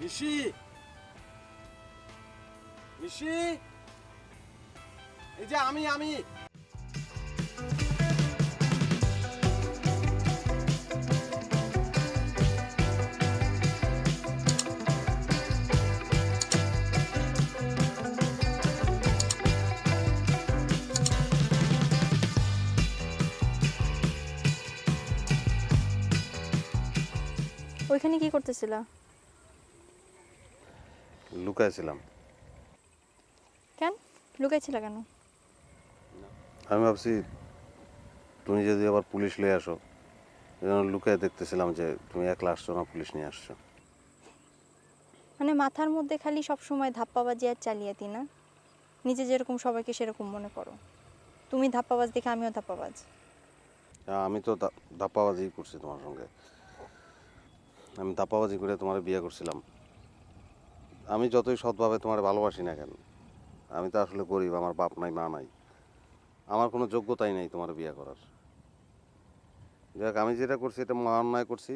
নিশি নিশি এই যে আমি আমি। ওইখানে কি করতেছিলা? লুকাইছিলাম। কেন? লুকাইছিলা কেন? আমি ভাবছি তুমি যদি আবার পুলিশ নিয়ে আসো জন্য লুকায় দেখতেছিলাম যে তুমি একলা আসছো না পুলিশ নিয়ে আসছো। মানে মাথার মধ্যে খালি সব সময় ধাপ্পাবাজি আর চালিয়াতি না? নিজে যেরকম সবাইকে সেরকম মনে করো। তুমি ধাপ্পাবাজ দেখে আমিও ধাপ্পাবাজ। হ্যাঁ, আমি তো ধাপ্পাবাজি করছি তোমার সঙ্গে। আমি ধাপ্পাবাজি করে তোমার বিয়ে করছিলাম। আমি যতই সৎভাবে তোমার ভালোবাসি না কেন আমি তো আসলে গরিব আমার বাপ নাই মা নাই। আমার কোনো যোগ্যতাই নেই তোমার বিয়ে করার। যাক আমি যেটা করছি এটা মহা অন্যায় করছি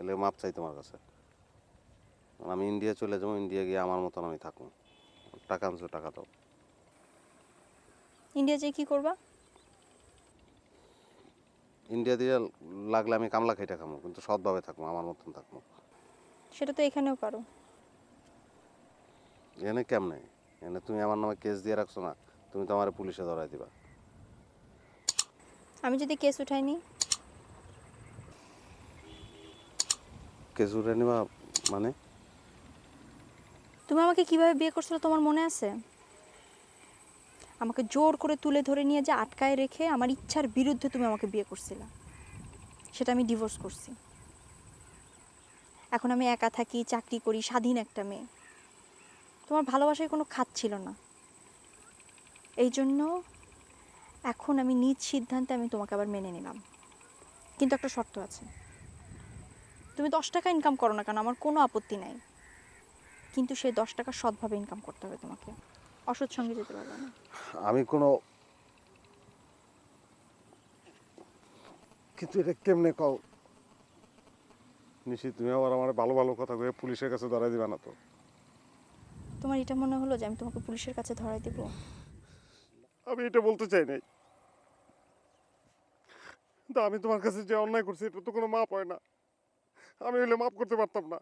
এলে মাপ চাই তোমার কাছে। আমি ইন্ডিয়া চলে যাব ইন্ডিয়া গিয়ে আমার মতন আমি থাকব টাকা আনছো টাকা দাও। ইন্ডিয়া যেয়ে কি করবা? ইন্ডিয়া দিয়ে লাগলে আমি কামলা খাইটা খামো কিন্তু সৎভাবে থাকব আমার মতন থাকব সেটা তো এখানেও পারো। এনে কেমনে? এনে তুমি আমার নামে কেস দিয়ে রাখছো না তুমি তো আমার পুলিশে ধরাই দিবা। আমি যদি কেস উঠাইনি কেস উঠে নিবা মানে? তুমি আমাকে কীভাবে বিয়ে করছিলে তোমার মনে আছে? আমাকে জোর করে তুলে ধরে নিয়ে যে আটকায় রেখে আমার ইচ্ছার বিরুদ্ধে তুমি আমাকে বিয়ে করছিলা সেটা আমি ডিভোর্স করছি। এখন আমি একা থাকি চাকরি করি স্বাধীন একটা মেয়ে। তোমার ভালোবাসায় কোনো খাত ছিল না। এই জন্য এখন আমি নিজ সিদ্ধান্তে আমি তোমাকে আবার মেনে নিলাম। কিন্তু একটা শর্ত আছে। তুমি দশ টাকা ইনকাম করো না কেন? আমার কোনো আপত্তি নাই। কিন্তু সেই দশ টাকা সৎভাবে ইনকাম করতে হবে তোমাকে। অসৎ সঙ্গে যেতে পারবে না। আমি কোনো কিন্তু এটা কেমনে কও? নিশি, তুমি আবার আমার ভালো ভালো কথা কয়ে পুলিশের কাছে ধরাই দিবা না তো। তোমার এটা মনে হলো যে আমি তোমাকে পুলিশের কাছে ধরাই দেব? আমি এটা বলতে চাই নাই। তা আমি তোমার কাছে যে অন্যায় করছি, এটা তো কোনো মাপ হয় না। আমি হলে মাপ করতে পারতাম না।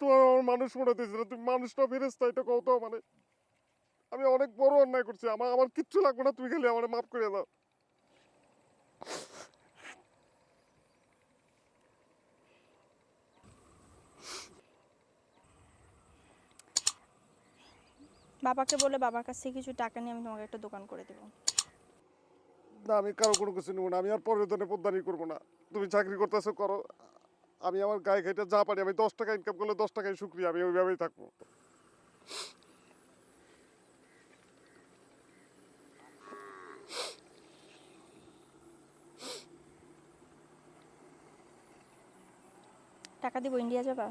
তোমার আমার মানুষ মনে হতেছিল তুমি মানুষটা ফেরেস্তা এটা কত মানে আমি অনেক বড় অন্যায় করছি, আমার আমার কিচ্ছু লাগবে না, তুমি খালি আমার মাফ করে দাও। বাবাকে বলে বাবার কাছ থেকে কিছু টাকা নিয়ে আমি তোমাকে একটা দোকান করে দেবো। না আমি কারও কোনো কিছু নেব না আমি আর পরের জন্য পোদ্দারি করব না। তুমি চাকরি করতেছো করো। আমি আমার গায়ে খাইটা যা পারি আমি দশ টাকা ইনকাম করলে দশ টাকায় শুক্রিয়া আমি ওইভাবেই থাকব। টাকা দিব ইন্ডিয়া যাবা?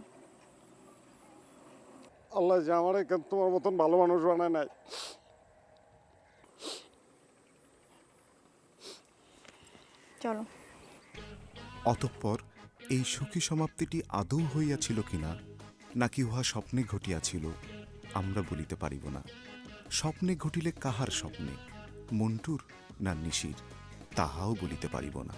আল্লাহ যে আমার এখান তোমার মতন ভালো মানুষ বানায় নাই। চলো। অতঃপর এই সুখী সমাপ্তিটি আদৌ হইয়াছিল কিনা নাকি উহা স্বপ্নে ঘটিয়াছিল আমরা বলিতে পারিব না। স্বপ্নে ঘটিলে কাহার স্বপ্নে মন্টুর না নিশির তাহাও বলিতে পারিব না।